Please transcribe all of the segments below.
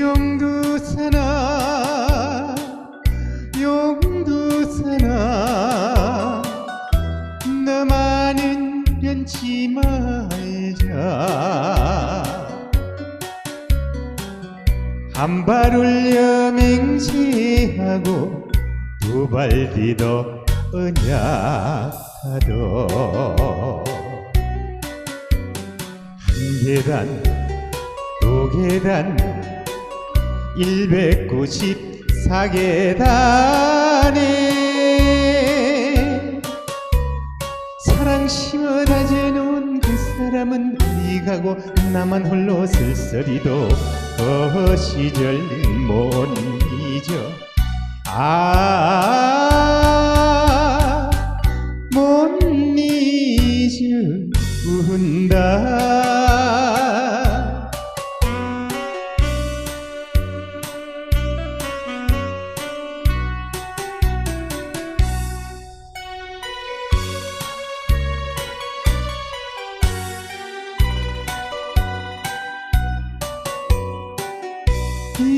용두새나 용두새나 너만은 변치 말자. 한 발 올려 맹세하고 두 발 뒤도 언약하도 한 계단 두 계단 194계단에 사랑 심어 다져놓은 그 사람은 어디 가고 나만 홀로 쓸쓸히도 그 시절 못 잊어. 아못 잊어본다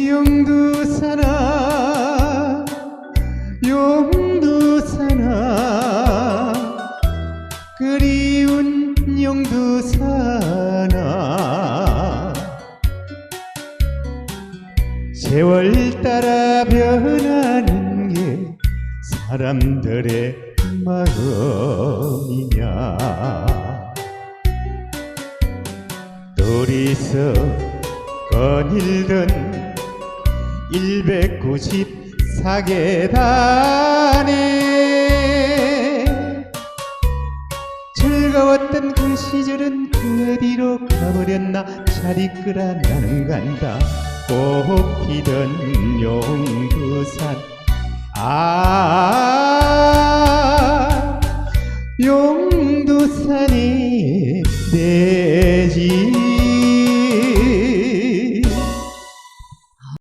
용두사나 용두사나 그리운 용두사나. 세월 따라 변하는 게 사람들의 마음이냐. 둘이서 거닐던 194계단에 즐거웠던 그 시절은 그 뒤로 가버렸나? 자리 끌어 나는 간다. 꼭 피던 용두산. 아 용두산이 내 집.